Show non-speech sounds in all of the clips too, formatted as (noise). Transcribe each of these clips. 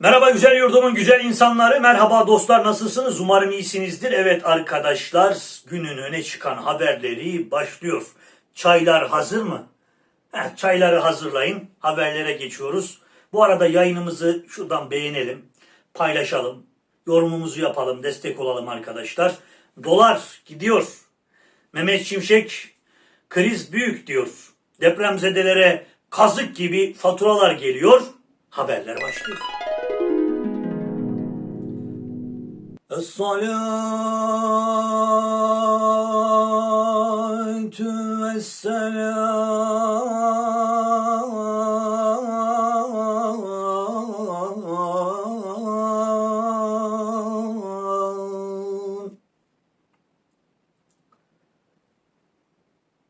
Merhaba güzel yurdumun güzel insanları, merhaba dostlar nasılsınız? Umarım iyisinizdir. Evet arkadaşlar, günün öne çıkan haberleri başlıyor. Çaylar hazır mı? Heh, çayları hazırlayın, haberlere geçiyoruz. Bu arada yayınımızı şuradan beğenelim, paylaşalım, yorumumuzu yapalım, destek olalım arkadaşlar. Dolar gidiyor. Mehmet Şimşek, kriz büyük diyor. Depremzedelere kazık gibi faturalar geliyor. Haberler başlıyor. الصلاة والسلام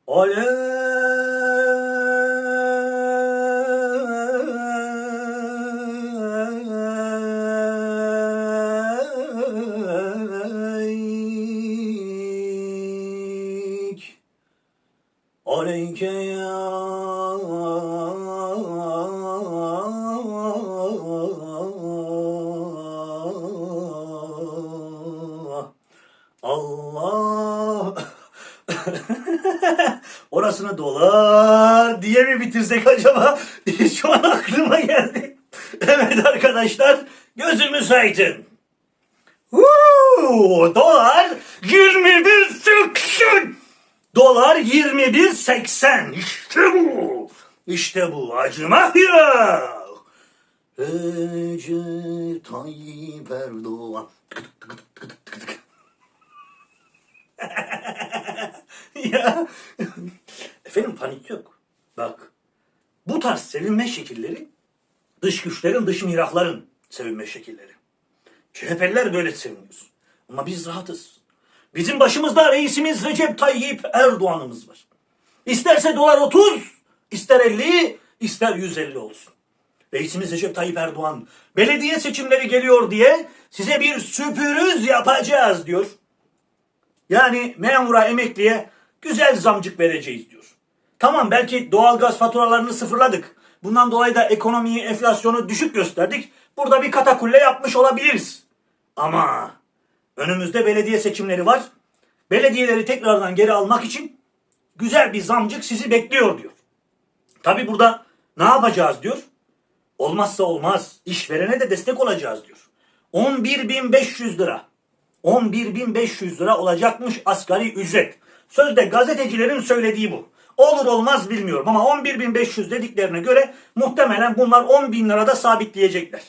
عليك Dolar diye mi bitirsek acaba? (laughs) Şu an aklıma geldi. (laughs) Evet arkadaşlar gözümü sayın. Woo! Dolar 21.80. Dolar 21.80. İşte bu. İşte bu. Acımak yok. Recep Tayyip Erdoğan. (laughs) Tık Efendim panik yok. Bak. Bu tarz sevinme şekilleri dış güçlerin, dış mihrakların sevinme şekilleri. CHP'liler böyle seviniyoruz. Ama biz rahatız. Bizim başımızda reisimiz Recep Tayyip Erdoğan'ımız var. İsterse dolar 30, ister 50, ister 150 olsun. Reisimiz Recep Tayyip Erdoğan belediye seçimleri geliyor diye size bir sürpriz yapacağız diyor. Yani memura, emekliye güzel zamcık vereceğiz diyor. Tamam belki doğalgaz faturalarını sıfırladık. Bundan dolayı da ekonomiyi, enflasyonu düşük gösterdik. Burada bir katakulle yapmış olabiliriz. Ama önümüzde belediye seçimleri var. Belediyeleri tekrardan geri almak için güzel bir zamcık sizi bekliyor diyor. Tabi burada ne yapacağız diyor. Olmazsa olmaz. İşverene de destek olacağız diyor. 11.500 lira. 11.500 lira olacakmış asgari ücret. Sözde gazetecilerin söylediği bu. Olur olmaz bilmiyorum ama 11.500 dediklerine göre muhtemelen bunlar 10.000 lirada sabitleyecekler.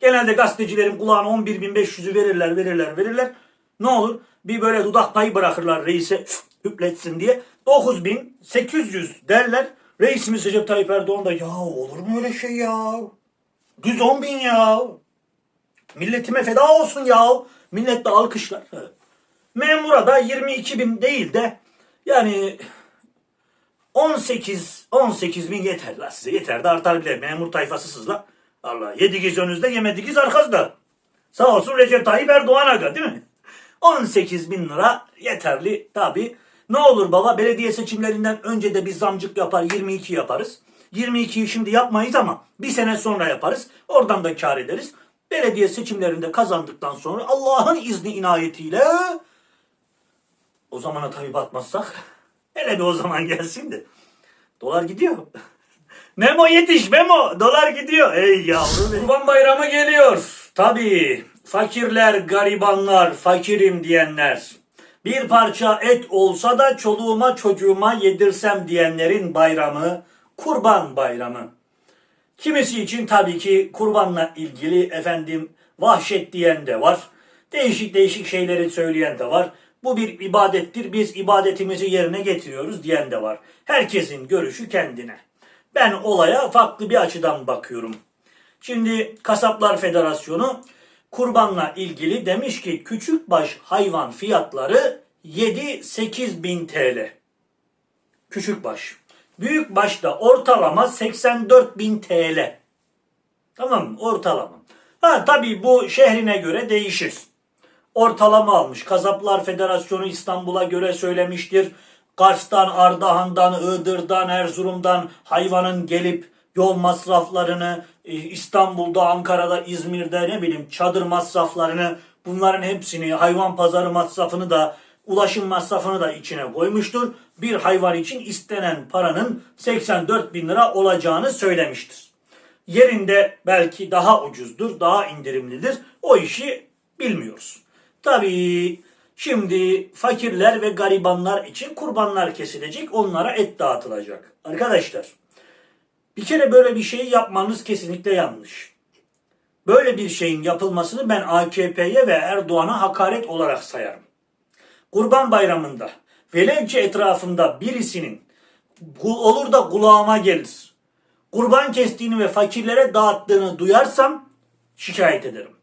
Genelde gazetecilerin kulağına 11.500'ü verirler verirler verirler. Ne olur bir böyle dudak payı bırakırlar reise hüpletsin diye. 9.800 derler. Reisimiz Recep Tayyip Erdoğan da ya olur mu öyle şey ya? Düz 10 bin ya. Milletime feda olsun ya. Millet de alkışlar. Memura da 22 bin değil de yani 18 18 bin yeter la size yeter de artar bile memur tayfasısız la. Allah yedigiz önünüzde yemedigiz arkasında. Sağ olsun Recep Tayyip Erdoğan aga değil mi? 18 bin lira yeterli tabi. Ne olur baba belediye seçimlerinden önce de bir zamcık yapar 22 yaparız. 22'yi şimdi yapmayız ama bir sene sonra yaparız. Oradan da kar ederiz. Belediye seçimlerinde kazandıktan sonra Allah'ın izni inayetiyle o zamana tabi batmazsak hele bir o zaman gelsin de. Dolar gidiyor. (laughs) Memo yetiş Memo. Dolar gidiyor. Ey yavrum. Kurban bayramı geliyor. Tabii. Fakirler, garibanlar, fakirim diyenler. Bir parça et olsa da çoluğuma çocuğuma yedirsem diyenlerin bayramı kurban bayramı. Kimisi için tabii ki kurbanla ilgili efendim vahşet diyen de var. Değişik değişik şeyleri söyleyen de var. Bu bir ibadettir. Biz ibadetimizi yerine getiriyoruz diyen de var. Herkesin görüşü kendine. Ben olaya farklı bir açıdan bakıyorum. Şimdi Kasaplar Federasyonu kurbanla ilgili demiş ki küçük baş hayvan fiyatları 7-8 bin TL. Küçük baş. Büyük başta ortalama 84 bin TL. Tamam mı? Ortalama. Ha tabii bu şehrine göre değişir. Ortalama almış. Kasaplar Federasyonu İstanbul'a göre söylemiştir. Kars'tan, Ardahan'dan, Iğdır'dan, Erzurum'dan hayvanın gelip yol masraflarını, e, İstanbul'da, Ankara'da, İzmir'de ne bileyim çadır masraflarını, bunların hepsini, hayvan pazarı masrafını da, ulaşım masrafını da içine koymuştur. Bir hayvan için istenen paranın 84 bin lira olacağını söylemiştir. Yerinde belki daha ucuzdur, daha indirimlidir. O işi bilmiyoruz. Tabii şimdi fakirler ve garibanlar için kurbanlar kesilecek, onlara et dağıtılacak. Arkadaşlar, bir kere böyle bir şeyi yapmanız kesinlikle yanlış. Böyle bir şeyin yapılmasını ben AKP'ye ve Erdoğan'a hakaret olarak sayarım. Kurban Bayramı'nda velev ki etrafımda birisinin "Kul- olur da kulağıma gelir. Kurban kestiğini ve fakirlere dağıttığını duyarsam şikayet ederim.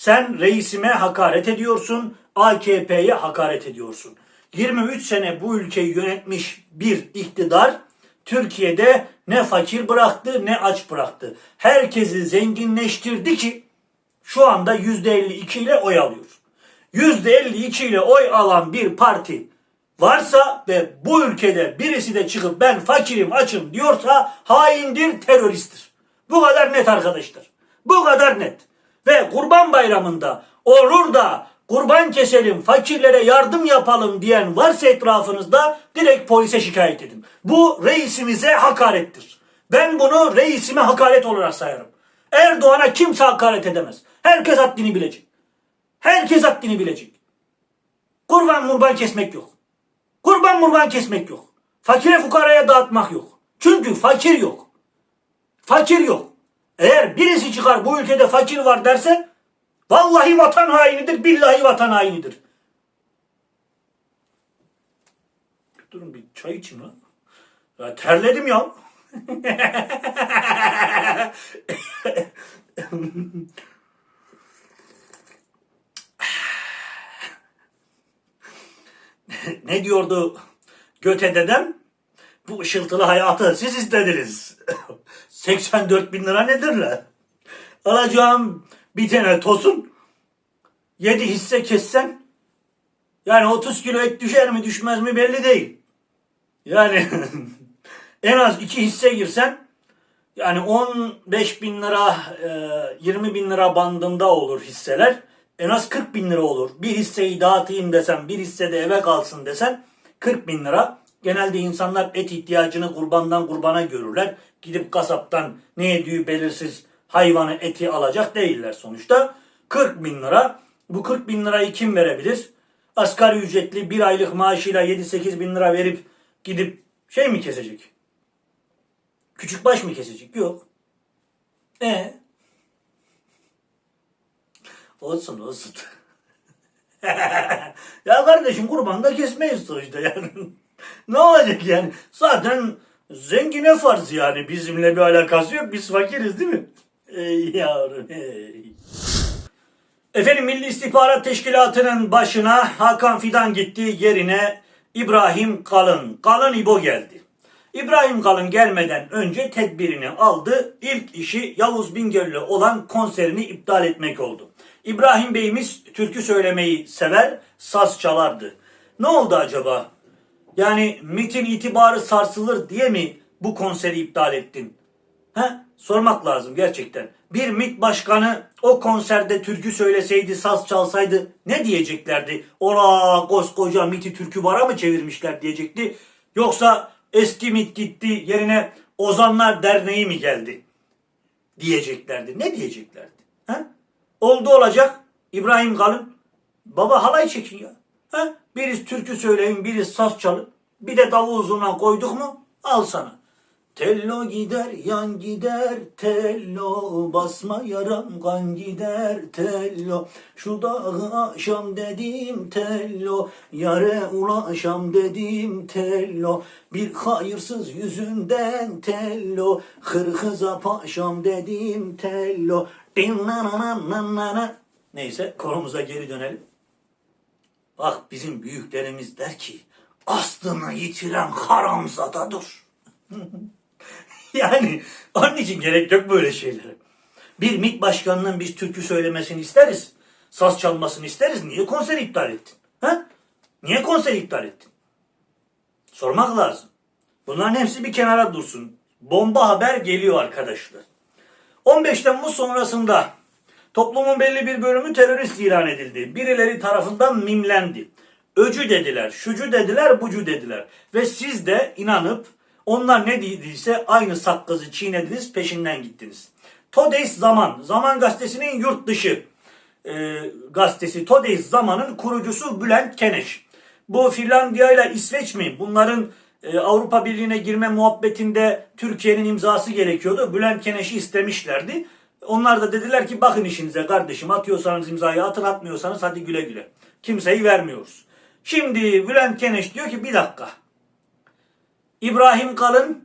Sen reisime hakaret ediyorsun, AKP'ye hakaret ediyorsun. 23 sene bu ülkeyi yönetmiş bir iktidar Türkiye'de ne fakir bıraktı ne aç bıraktı. Herkesi zenginleştirdi ki şu anda %52 ile oy alıyor. %52 ile oy alan bir parti varsa ve bu ülkede birisi de çıkıp ben fakirim açım diyorsa haindir, teröristtir. Bu kadar net arkadaşlar. Bu kadar net. Ve kurban bayramında olur da kurban keselim, fakirlere yardım yapalım diyen varsa etrafınızda direkt polise şikayet edin. Bu reisimize hakarettir. Ben bunu reisime hakaret olarak sayarım. Erdoğan'a kimse hakaret edemez. Herkes haddini bilecek. Herkes haddini bilecek. Kurban murban kesmek yok. Kurban murban kesmek yok. Fakire fukaraya dağıtmak yok. Çünkü fakir yok. Fakir yok. Eğer birisi çıkar bu ülkede fakir var derse vallahi vatan hainidir, billahi vatan hainidir. Durun bir çay içeyim lan. Ya terledim ya. (laughs) ne diyordu Göte dedem? Bu ışıltılı hayatı siz istediniz. (laughs) 84 bin lira nedir la? Alacağım bir tane tosun 7 hisse kessen yani 30 kilo et düşer mi düşmez mi belli değil. Yani (laughs) en az 2 hisse girsen yani 15 bin lira e, 20 bin lira bandında olur hisseler. En az 40 bin lira olur. Bir hisseyi dağıtayım desen bir hisse de eve kalsın desen 40 bin lira. Genelde insanlar et ihtiyacını kurbandan kurbana görürler. Gidip kasaptan ne yediği belirsiz hayvanı eti alacak değiller sonuçta. 40 bin lira. Bu 40 bin lirayı kim verebilir? Asgari ücretli bir aylık maaşıyla 7-8 bin lira verip gidip şey mi kesecek? Küçük baş mı kesecek? Yok. E Olsun olsun. (laughs) ya kardeşim kurban da kesmeyiz sonuçta yani. Ne olacak yani? Zaten zengine farz yani. Bizimle bir alakası yok. Biz fakiriz değil mi? Ey yavrum ey. Efendim Milli İstihbarat Teşkilatı'nın başına Hakan Fidan gitti. Yerine İbrahim Kalın. Kalın İbo geldi. İbrahim Kalın gelmeden önce tedbirini aldı. İlk işi Yavuz Bingöl'le olan konserini iptal etmek oldu. İbrahim Bey'imiz türkü söylemeyi sever, saz çalardı. Ne oldu acaba? Yani MIT'in itibarı sarsılır diye mi bu konseri iptal ettin? He? Sormak lazım gerçekten. Bir MIT başkanı o konserde türkü söyleseydi, saz çalsaydı ne diyeceklerdi? Ola koskoca MIT'i türkü bara mı çevirmişler diyecekti. Yoksa eski MIT gitti yerine Ozanlar Derneği mi geldi? Diyeceklerdi. Ne diyeceklerdi? He? Oldu olacak. İbrahim Kalın. Baba halay çekin ya. He? Biriz türkü söyleyin, biriz saz çalın. Bir de davul zurna koyduk mu? Al sana. Tello gider yan gider tello basma yaram kan gider tello şu dağı aşam dedim tello yare ulaşam dedim tello bir hayırsız yüzünden tello hırkıza paşam dedim tello neyse konumuza geri dönelim bak bizim büyüklerimiz der ki aslını yitiren haramzadadır (laughs) yani onun için gerek yok böyle şeylere. Bir MİT başkanının biz türkü söylemesini isteriz. Saz çalmasını isteriz. Niye konser iptal ettin? Ha? Niye konser iptal ettin? Sormak lazım. Bunların hepsi bir kenara dursun. bomba haber geliyor arkadaşlar. 15 Temmuz sonrasında toplumun belli bir bölümü terörist ilan edildi. Birileri tarafından mimlendi. Öcü dediler, şucu dediler, bucu dediler. Ve siz de inanıp onlar ne dediyse aynı sakkızı çiğnediniz, peşinden gittiniz. Todays Zaman, Zaman Gazetesi'nin yurt dışı e, gazetesi Todays Zaman'ın kurucusu Bülent Keneş. Bu Finlandiya ile İsveç mi? Bunların e, Avrupa Birliği'ne girme muhabbetinde Türkiye'nin imzası gerekiyordu. Bülent Keneş'i istemişlerdi. Onlar da dediler ki bakın işinize kardeşim atıyorsanız imzayı atın atmıyorsanız hadi güle güle. Kimseyi vermiyoruz. Şimdi Bülent Keneş diyor ki bir dakika. İbrahim Kalın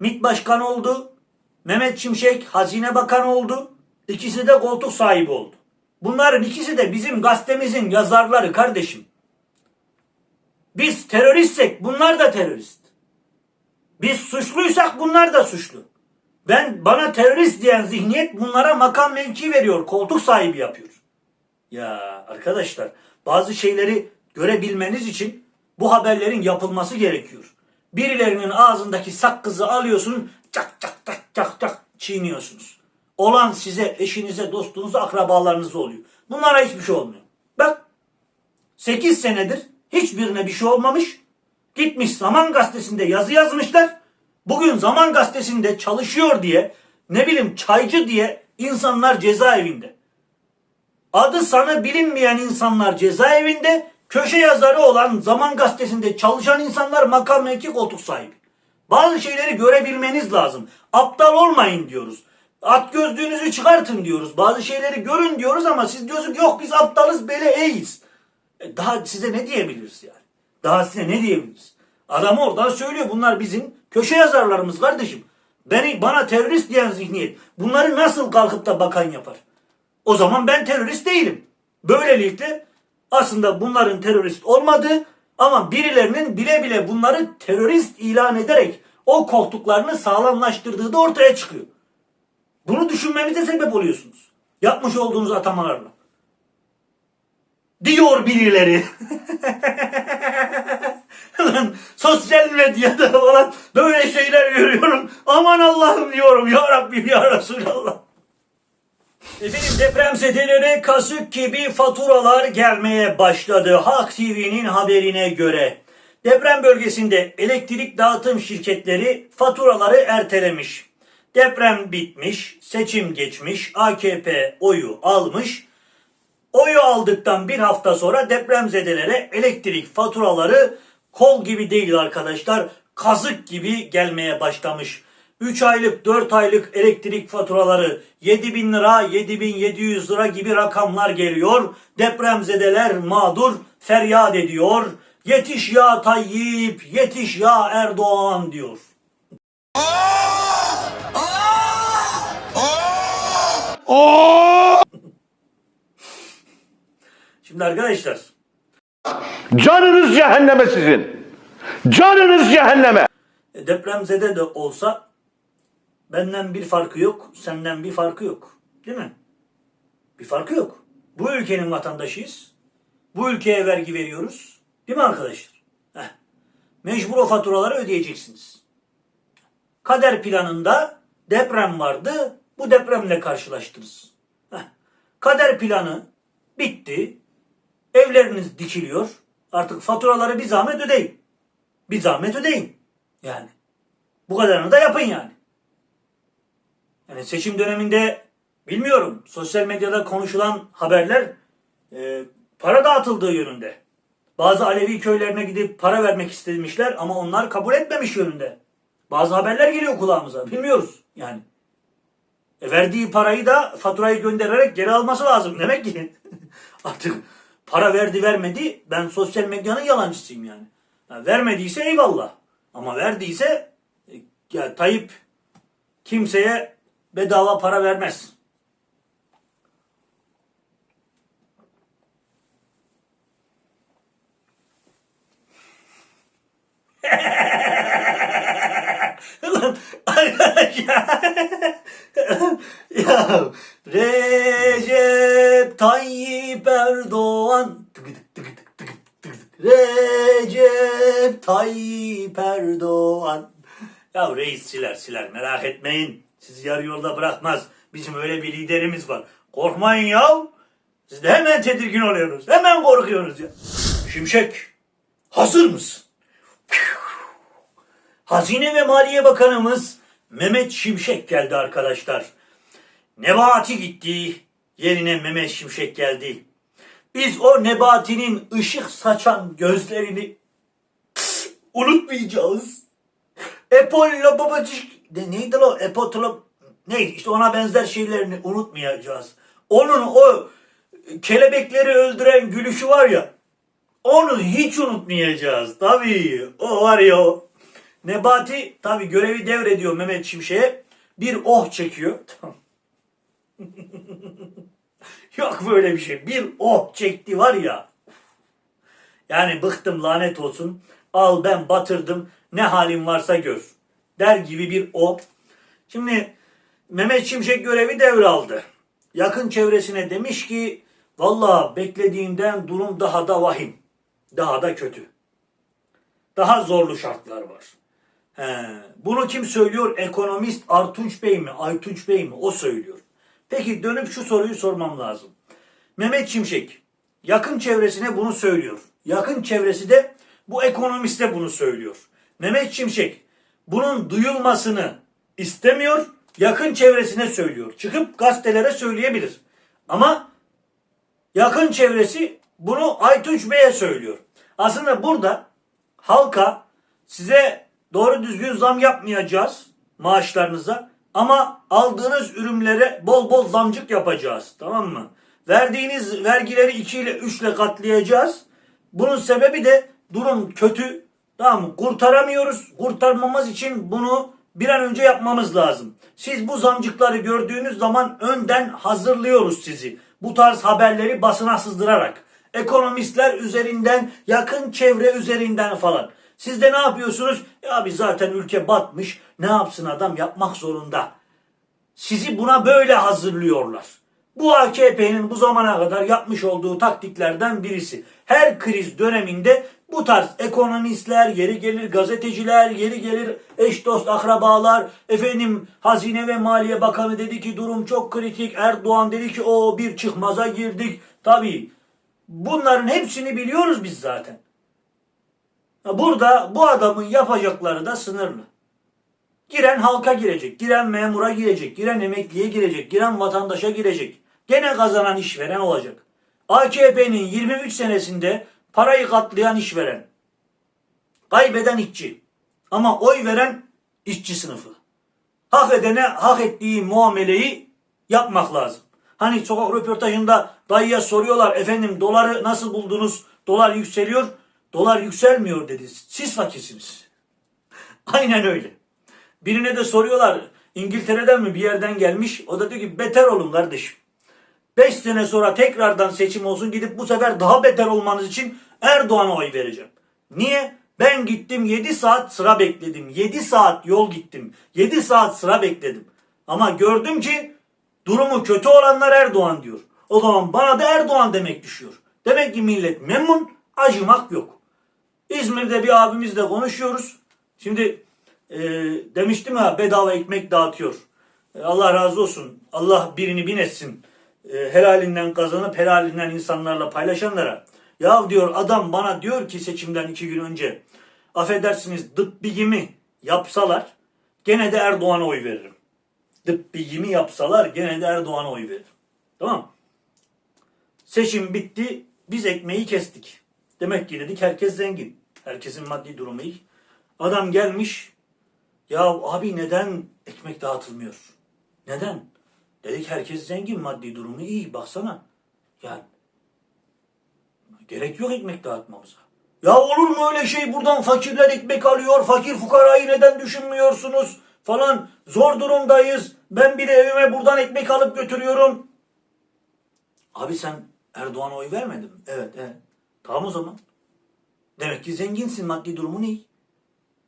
MİT Başkanı oldu. Mehmet Şimşek Hazine Bakanı oldu. İkisi de koltuk sahibi oldu. Bunların ikisi de bizim gazetemizin yazarları kardeşim. Biz teröristsek bunlar da terörist. Biz suçluysak bunlar da suçlu. Ben bana terörist diyen zihniyet bunlara makam mevki veriyor, koltuk sahibi yapıyor. Ya arkadaşlar bazı şeyleri görebilmeniz için bu haberlerin yapılması gerekiyor. Birilerinin ağzındaki sakkızı alıyorsun, çak çak çak çak çak çiğniyorsunuz. Olan size, eşinize, dostunuza, akrabalarınıza oluyor. Bunlara hiçbir şey olmuyor. Bak 8 senedir hiçbirine bir şey olmamış. Gitmiş Zaman Gazetesi'nde yazı yazmışlar. Bugün Zaman Gazetesi'nde çalışıyor diye ne bileyim çaycı diye insanlar cezaevinde. Adı sana bilinmeyen insanlar cezaevinde, köşe yazarı olan Zaman Gazetesi'nde çalışan insanlar makam mevki koltuk sahibi. Bazı şeyleri görebilmeniz lazım. Aptal olmayın diyoruz. At gözlüğünüzü çıkartın diyoruz. Bazı şeyleri görün diyoruz ama siz diyorsunuz yok biz aptalız beleğiyiz. E daha size ne diyebiliriz yani? Daha size ne diyebiliriz? Adam oradan söylüyor bunlar bizim köşe yazarlarımız kardeşim. Beni bana terörist diyen zihniyet bunları nasıl kalkıp da bakan yapar? O zaman ben terörist değilim. Böylelikle aslında bunların terörist olmadığı ama birilerinin bile bile bunları terörist ilan ederek o koltuklarını sağlamlaştırdığı da ortaya çıkıyor. Bunu düşünmemize sebep oluyorsunuz. Yapmış olduğunuz atamalarla. Diyor birileri. (laughs) (laughs) Lan sosyal medyada falan böyle şeyler görüyorum. Aman Allah'ım diyorum ya Rabbim ya Resulallah. Efendim depremzedelere kasık gibi faturalar gelmeye başladı. Halk TV'nin haberine göre. Deprem bölgesinde elektrik dağıtım şirketleri faturaları ertelemiş. Deprem bitmiş, seçim geçmiş, AKP oyu almış. Oyu aldıktan bir hafta sonra depremzedelere elektrik faturaları kol gibi değil arkadaşlar. Kazık gibi gelmeye başlamış. 3 aylık 4 aylık elektrik faturaları 7 bin lira 7700 lira gibi rakamlar geliyor. Depremzedeler mağdur feryat ediyor. Yetiş ya Tayyip yetiş ya Erdoğan diyor. Şimdi arkadaşlar Canınız cehenneme sizin. Canınız cehenneme. E, depremzede de olsa benden bir farkı yok, senden bir farkı yok. Değil mi? Bir farkı yok. Bu ülkenin vatandaşıyız. Bu ülkeye vergi veriyoruz. Değil mi arkadaşlar? Heh. Mecbur o faturaları ödeyeceksiniz. Kader planında deprem vardı. Bu depremle karşılaştınız. Heh. Kader planı bitti. Evleriniz dikiliyor. Artık faturaları bir zahmet ödeyin. Bir zahmet ödeyin. Yani. Bu kadarını da yapın yani. Yani seçim döneminde bilmiyorum sosyal medyada konuşulan haberler e, para dağıtıldığı yönünde. Bazı Alevi köylerine gidip para vermek istemişler ama onlar kabul etmemiş yönünde. Bazı haberler geliyor kulağımıza. Bilmiyoruz yani. E, verdiği parayı da faturayı göndererek geri alması lazım. Demek ki (laughs) artık para verdi vermedi ben sosyal medyanın yalancısıyım yani. Ha, vermediyse eyvallah. Ama verdiyse e, ya Tayyip kimseye bedava para vermez. (laughs) (laughs) Ya. Recep Tayyip Erdoğan. Recep Tayyip Erdoğan Ya reis siler siler merak etmeyin. Sizi yarı yolda bırakmaz. Bizim öyle bir liderimiz var. Korkmayın ya. Siz de hemen tedirgin oluyorsunuz. Hemen korkuyorsunuz ya. Şimşek hazır mısın? Hazine ve Maliye Bakanımız Mehmet Şimşek geldi arkadaşlar. Nebati gitti, yerine Mehmet Şimşek geldi. Biz o Nebati'nin ışık saçan gözlerini (sniffs) unutmayacağız. Apollo babacık de neydi o Apollo neydi işte ona benzer şeylerini unutmayacağız. Onun o kelebekleri öldüren gülüşü var ya onu hiç unutmayacağız. Tabii o var ya o. Nebati tabii görevi devrediyor Mehmet Şimşek'e. Bir oh çekiyor. (laughs) Tamam. Yok böyle bir şey. Bir oh çekti var ya. Yani bıktım lanet olsun. Al ben batırdım. Ne halim varsa gör. Der gibi bir o. Şimdi Mehmet Şimşek görevi devraldı. Yakın çevresine demiş ki valla beklediğimden durum daha da vahim. Daha da kötü. Daha zorlu şartlar var. He, bunu kim söylüyor? Ekonomist Artunç Bey mi? Aytunç Bey mi? O söylüyor. Peki dönüp şu soruyu sormam lazım. Mehmet Şimşek yakın çevresine bunu söylüyor. Yakın çevresi de bu ekonomiste bunu söylüyor. Mehmet Şimşek bunun duyulmasını istemiyor. Yakın çevresine söylüyor. Çıkıp gazetelere söyleyebilir. Ama yakın çevresi bunu Aytunç Bey'e söylüyor. Aslında burada halka size doğru düzgün zam yapmayacağız maaşlarınıza ama aldığınız ürünlere bol bol zamcık yapacağız. Tamam mı? Verdiğiniz vergileri 2 ile 3 ile katlayacağız. Bunun sebebi de durum kötü. Tamam mı? Kurtaramıyoruz. Kurtarmamız için bunu bir an önce yapmamız lazım. Siz bu zamcıkları gördüğünüz zaman önden hazırlıyoruz sizi. Bu tarz haberleri basına sızdırarak. Ekonomistler üzerinden, yakın çevre üzerinden falan. Siz de ne yapıyorsunuz? Ya biz zaten ülke batmış. Ne yapsın adam yapmak zorunda. Sizi buna böyle hazırlıyorlar. Bu AKP'nin bu zamana kadar yapmış olduğu taktiklerden birisi. Her kriz döneminde bu tarz ekonomistler, yeri gelir gazeteciler, yeri gelir eş dost akrabalar, efendim Hazine ve Maliye Bakanı dedi ki durum çok kritik, Erdoğan dedi ki o bir çıkmaza girdik. Tabii bunların hepsini biliyoruz biz zaten. Burada bu adamın yapacakları da sınırlı. Giren halka girecek, giren memura girecek, giren emekliye girecek, giren vatandaşa girecek. Gene kazanan işveren olacak. AKP'nin 23 senesinde parayı katlayan işveren. Kaybeden işçi. Ama oy veren işçi sınıfı. Hak edene hak ettiği muameleyi yapmak lazım. Hani sokak röportajında dayıya soruyorlar efendim doları nasıl buldunuz? Dolar yükseliyor. Dolar yükselmiyor dedi. Siz fakirsiniz. (laughs) Aynen öyle. Birine de soruyorlar İngiltere'den mi bir yerden gelmiş. O da diyor ki beter olun kardeşim. 5 sene sonra tekrardan seçim olsun gidip bu sefer daha beter olmanız için Erdoğan'a oy vereceğim. Niye? Ben gittim 7 saat sıra bekledim. 7 saat yol gittim. 7 saat sıra bekledim. Ama gördüm ki durumu kötü olanlar Erdoğan diyor. O zaman bana da Erdoğan demek düşüyor. Demek ki millet memnun, acımak yok. İzmir'de bir abimizle konuşuyoruz. Şimdi e, demiştim ya bedava ekmek dağıtıyor. E, Allah razı olsun. Allah birini bin etsin. E, helalinden kazanıp helalinden insanlarla paylaşanlara. Ya diyor adam bana diyor ki seçimden iki gün önce affedersiniz dıp bilgimi yapsalar gene de Erdoğan'a oy veririm. Dıp bilgimi yapsalar gene de Erdoğan'a oy veririm. Tamam Seçim bitti. Biz ekmeği kestik. Demek ki dedik herkes zengin. Herkesin maddi durumu iyi. Adam gelmiş. Ya abi neden ekmek dağıtılmıyor? Neden? Dedik herkes zengin maddi durumu iyi baksana. Yani gerek yok ekmek dağıtmamıza. Ya olur mu öyle şey buradan fakirler ekmek alıyor fakir fukarayı neden düşünmüyorsunuz falan zor durumdayız. Ben bile evime buradan ekmek alıp götürüyorum. Abi sen Erdoğan'a oy vermedin mi? Evet, evet. Tamam o zaman. Demek ki zenginsin maddi durumun iyi.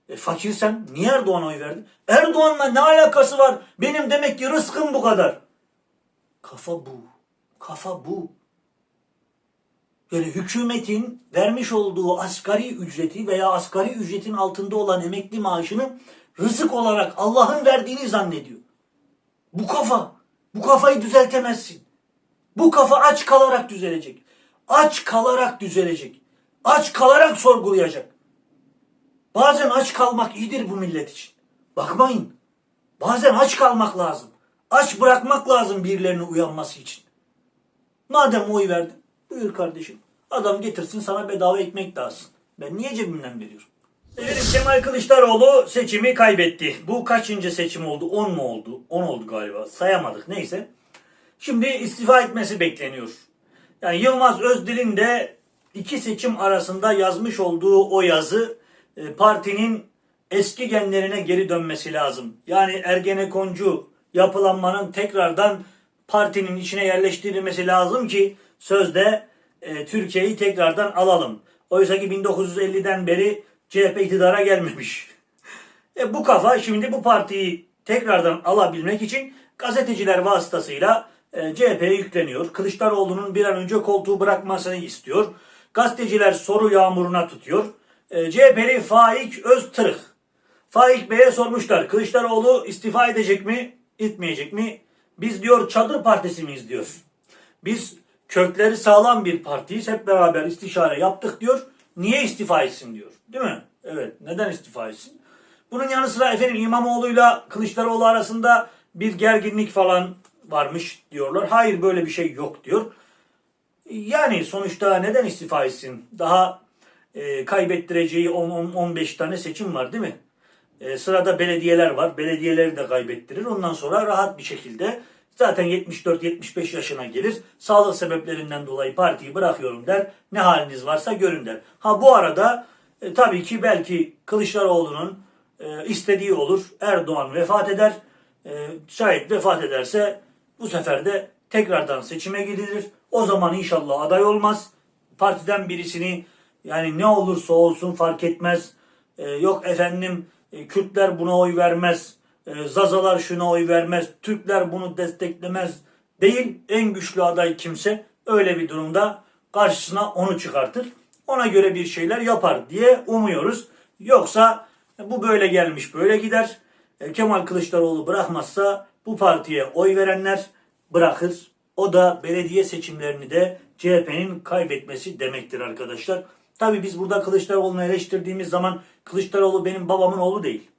E, fakirsen niye Erdoğan'a oy verdin? Erdoğan'la ne alakası var? Benim demek ki rızkım bu kadar. Kafa bu. Kafa bu. Yani hükümetin vermiş olduğu asgari ücreti veya asgari ücretin altında olan emekli maaşını rızık olarak Allah'ın verdiğini zannediyor. Bu kafa, bu kafayı düzeltemezsin. Bu kafa aç kalarak düzelecek. Aç kalarak düzelecek. Aç kalarak sorgulayacak. Bazen aç kalmak iyidir bu millet için. Bakmayın. Bazen aç kalmak lazım. Aç bırakmak lazım birilerine uyanması için. Madem oy verdin, buyur kardeşim. Adam getirsin sana bedava ekmek dağıtsın. Ben niye cebimden veriyorum? Efendim Kemal Kılıçdaroğlu seçimi kaybetti. Bu kaçıncı seçim oldu? 10 mu oldu? 10 oldu galiba. Sayamadık. Neyse. Şimdi istifa etmesi bekleniyor. Yani Yılmaz Özdil'in de iki seçim arasında yazmış olduğu o yazı e, partinin eski genlerine geri dönmesi lazım. Yani Ergenekoncu yapılanmanın tekrardan partinin içine yerleştirilmesi lazım ki sözde e, Türkiye'yi tekrardan alalım. Oysa ki 1950'den beri CHP iktidara gelmemiş. (laughs) E, bu kafa şimdi bu partiyi tekrardan alabilmek için gazeteciler vasıtasıyla e, CHP'ye yükleniyor. Kılıçdaroğlu'nun bir an önce koltuğu bırakmasını istiyor. Gazeteciler soru yağmuruna tutuyor. E, CHP'li Faik Öztırık. Faik Bey'e sormuşlar. Kılıçdaroğlu istifa edecek mi, etmeyecek mi? Biz diyor çadır partisi miyiz diyor. Biz kökleri sağlam bir partiyiz. Hep beraber istişare yaptık diyor. Niye istifa etsin diyor. Değil mi? Evet. Neden istifa etsin? Bunun yanı sıra efendim İmamoğlu'yla Kılıçdaroğlu arasında bir gerginlik falan varmış diyorlar. Hayır böyle bir şey yok diyor. Yani sonuçta neden istifa etsin? Daha e, kaybettireceği 10-15 tane seçim var değil mi? E, sırada belediyeler var. Belediyeleri de kaybettirir. Ondan sonra rahat bir şekilde zaten 74-75 yaşına gelir. Sağlık sebeplerinden dolayı partiyi bırakıyorum der. Ne haliniz varsa görün der. Ha bu arada e, tabii ki belki Kılıçdaroğlu'nun e, istediği olur. Erdoğan vefat eder. E, şayet vefat ederse bu sefer de tekrardan seçime gidilir. O zaman inşallah aday olmaz. Partiden birisini yani ne olursa olsun fark etmez. E, yok efendim e, Kürtler buna oy vermez. E, Zazalar şuna oy vermez. Türkler bunu desteklemez. Değil en güçlü aday kimse öyle bir durumda karşısına onu çıkartır. Ona göre bir şeyler yapar diye umuyoruz. Yoksa bu böyle gelmiş böyle gider. E, Kemal Kılıçdaroğlu bırakmazsa bu partiye oy verenler bırakır. O da belediye seçimlerini de CHP'nin kaybetmesi demektir arkadaşlar. Tabi biz burada Kılıçdaroğlu'nu eleştirdiğimiz zaman Kılıçdaroğlu benim babamın oğlu değil.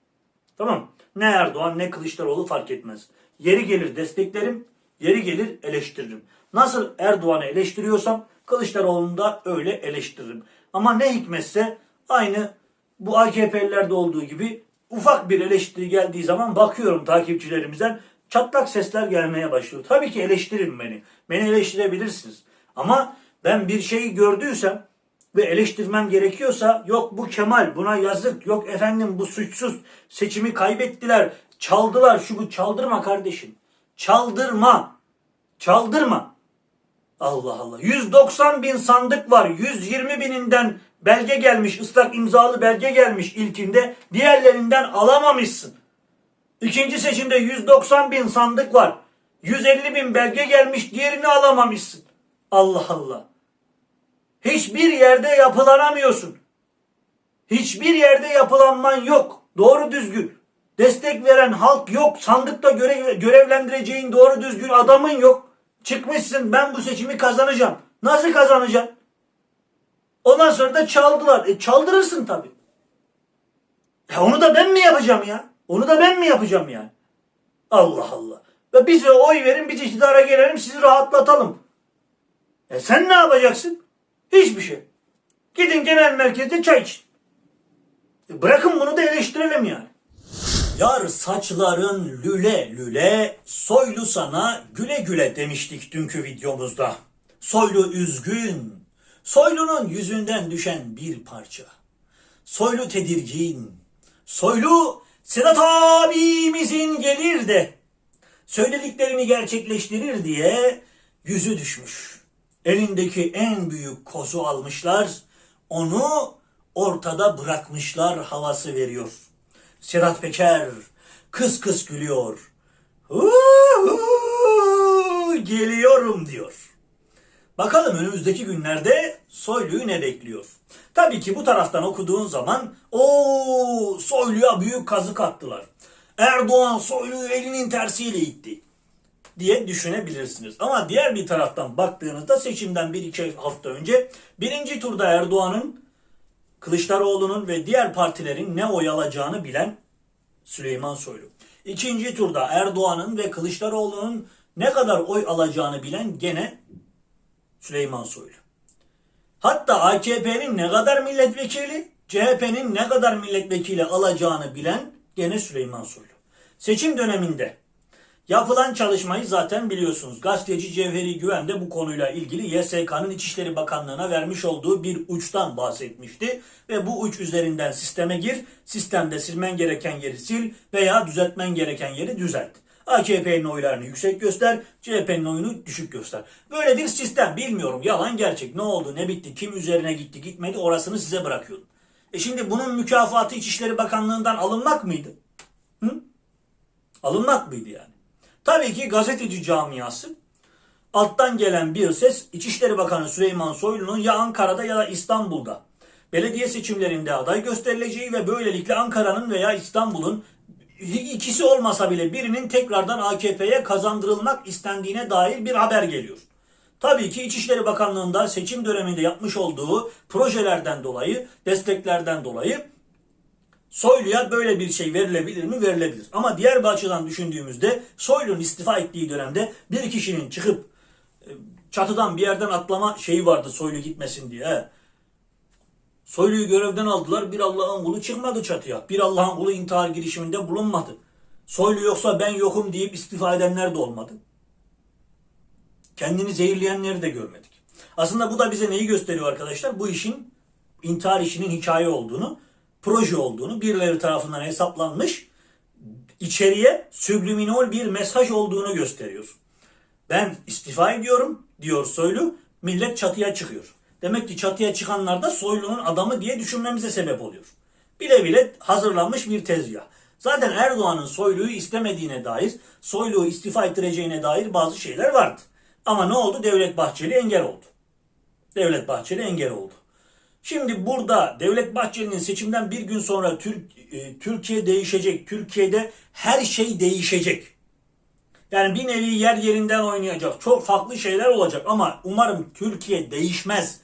Tamam Ne Erdoğan ne Kılıçdaroğlu fark etmez. Yeri gelir desteklerim, yeri gelir eleştiririm. Nasıl Erdoğan'ı eleştiriyorsam Kılıçdaroğlu'nu da öyle eleştiririm. Ama ne hikmetse aynı bu AKP'lilerde olduğu gibi ufak bir eleştiri geldiği zaman bakıyorum takipçilerimizden çatlak sesler gelmeye başlıyor. Tabii ki eleştirin beni. Beni eleştirebilirsiniz. Ama ben bir şeyi gördüysem ve eleştirmem gerekiyorsa yok bu Kemal buna yazık yok efendim bu suçsuz seçimi kaybettiler çaldılar şu bu çaldırma kardeşim çaldırma çaldırma Allah Allah 190 bin sandık var 120 bininden belge gelmiş ıslak imzalı belge gelmiş ilkinde diğerlerinden alamamışsın İkinci seçimde 190 bin sandık var 150 bin belge gelmiş diğerini alamamışsın Allah Allah Hiçbir yerde yapılanamıyorsun. Hiçbir yerde yapılanman yok. Doğru düzgün. Destek veren halk yok. Sandıkta görev, görevlendireceğin doğru düzgün adamın yok. Çıkmışsın ben bu seçimi kazanacağım. Nasıl kazanacaksın? Ondan sonra da çaldılar. E çaldırırsın tabii. Ya onu da ben mi yapacağım ya? Onu da ben mi yapacağım yani? Allah Allah. Ve bize oy verin biz iktidara gelelim sizi rahatlatalım. E sen ne yapacaksın? Hiçbir şey. Gidin genel merkezde çay için. E bırakın bunu da eleştirelim yani. Yar saçların lüle lüle, soylu sana güle güle demiştik dünkü videomuzda. Soylu üzgün, soylunun yüzünden düşen bir parça. Soylu tedirgin, soylu Sedat abimizin gelir de söylediklerini gerçekleştirir diye yüzü düşmüş elindeki en büyük kozu almışlar, onu ortada bırakmışlar havası veriyor. Sedat Peker kıs kıs gülüyor. Geliyorum diyor. Bakalım önümüzdeki günlerde Soylu'yu ne bekliyor? Tabii ki bu taraftan okuduğun zaman o Soylu'ya büyük kazık attılar. Erdoğan Soylu'yu elinin tersiyle itti diye düşünebilirsiniz. Ama diğer bir taraftan baktığınızda seçimden bir iki hafta önce birinci turda Erdoğan'ın Kılıçdaroğlu'nun ve diğer partilerin ne oy alacağını bilen Süleyman Soylu. İkinci turda Erdoğan'ın ve Kılıçdaroğlu'nun ne kadar oy alacağını bilen gene Süleyman Soylu. Hatta AKP'nin ne kadar milletvekili, CHP'nin ne kadar milletvekili alacağını bilen gene Süleyman Soylu. Seçim döneminde yapılan çalışmayı zaten biliyorsunuz. Gazeteci Cevheri Güven de bu konuyla ilgili YSK'nın İçişleri Bakanlığı'na vermiş olduğu bir uçtan bahsetmişti. Ve bu uç üzerinden sisteme gir, sistemde silmen gereken yeri sil veya düzeltmen gereken yeri düzelt. AKP'nin oylarını yüksek göster, CHP'nin oyunu düşük göster. Böyle bir sistem bilmiyorum yalan gerçek ne oldu ne bitti kim üzerine gitti gitmedi orasını size bırakıyorum. E şimdi bunun mükafatı İçişleri Bakanlığı'ndan alınmak mıydı? Hı? Alınmak mıydı yani? Tabii ki gazeteci camiası alttan gelen bir ses İçişleri Bakanı Süleyman Soylu'nun ya Ankara'da ya da İstanbul'da belediye seçimlerinde aday gösterileceği ve böylelikle Ankara'nın veya İstanbul'un ikisi olmasa bile birinin tekrardan AKP'ye kazandırılmak istendiğine dair bir haber geliyor. Tabii ki İçişleri Bakanlığı'nda seçim döneminde yapmış olduğu projelerden dolayı, desteklerden dolayı Soylu'ya böyle bir şey verilebilir mi? Verilebilir. Ama diğer bir açıdan düşündüğümüzde Soylu'nun istifa ettiği dönemde bir kişinin çıkıp e, çatıdan bir yerden atlama şeyi vardı Soylu gitmesin diye. Soylu'yu görevden aldılar. Bir Allah'ın kulu çıkmadı çatıya. Bir Allah'ın kulu intihar girişiminde bulunmadı. Soylu yoksa ben yokum deyip istifa edenler de olmadı. Kendini zehirleyenleri de görmedik. Aslında bu da bize neyi gösteriyor arkadaşlar? Bu işin intihar işinin hikaye olduğunu, proje olduğunu, birileri tarafından hesaplanmış, içeriye subliminal bir mesaj olduğunu gösteriyor. Ben istifa ediyorum diyor Soylu, millet çatıya çıkıyor. Demek ki çatıya çıkanlar da Soylu'nun adamı diye düşünmemize sebep oluyor. Bile bile hazırlanmış bir tezgah. Zaten Erdoğan'ın Soylu'yu istemediğine dair, Soylu'yu istifa ettireceğine dair bazı şeyler vardı. Ama ne oldu? Devlet Bahçeli engel oldu. Devlet Bahçeli engel oldu. Şimdi burada Devlet Bahçeli'nin seçimden bir gün sonra Türk, e, Türkiye değişecek. Türkiye'de her şey değişecek. Yani bir nevi yer yerinden oynayacak. Çok farklı şeyler olacak ama umarım Türkiye değişmez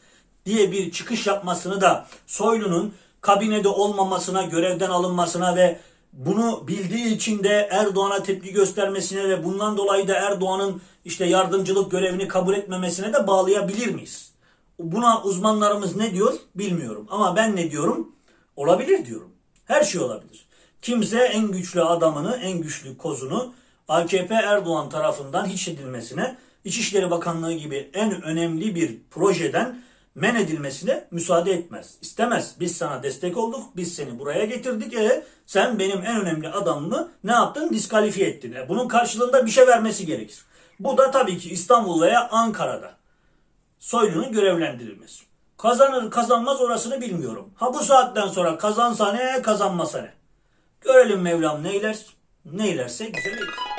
diye bir çıkış yapmasını da Soylu'nun kabinede olmamasına, görevden alınmasına ve bunu bildiği için de Erdoğan'a tepki göstermesine ve bundan dolayı da Erdoğan'ın işte yardımcılık görevini kabul etmemesine de bağlayabilir miyiz? Buna uzmanlarımız ne diyor bilmiyorum. Ama ben ne diyorum? Olabilir diyorum. Her şey olabilir. Kimse en güçlü adamını, en güçlü kozunu AKP Erdoğan tarafından hiç edilmesine, İçişleri Bakanlığı gibi en önemli bir projeden men edilmesine müsaade etmez. İstemez. Biz sana destek olduk. Biz seni buraya getirdik. E sen benim en önemli adamımı ne yaptın? Diskalifiye ettin. E, bunun karşılığında bir şey vermesi gerekir. Bu da tabii ki İstanbul veya Ankara'da. Soylu'nun görevlendirilmesi. Kazanır kazanmaz orasını bilmiyorum. Ha bu saatten sonra kazansa ne kazanmasa ne. Görelim Mevlam neyler. Neylerse güzel eyler.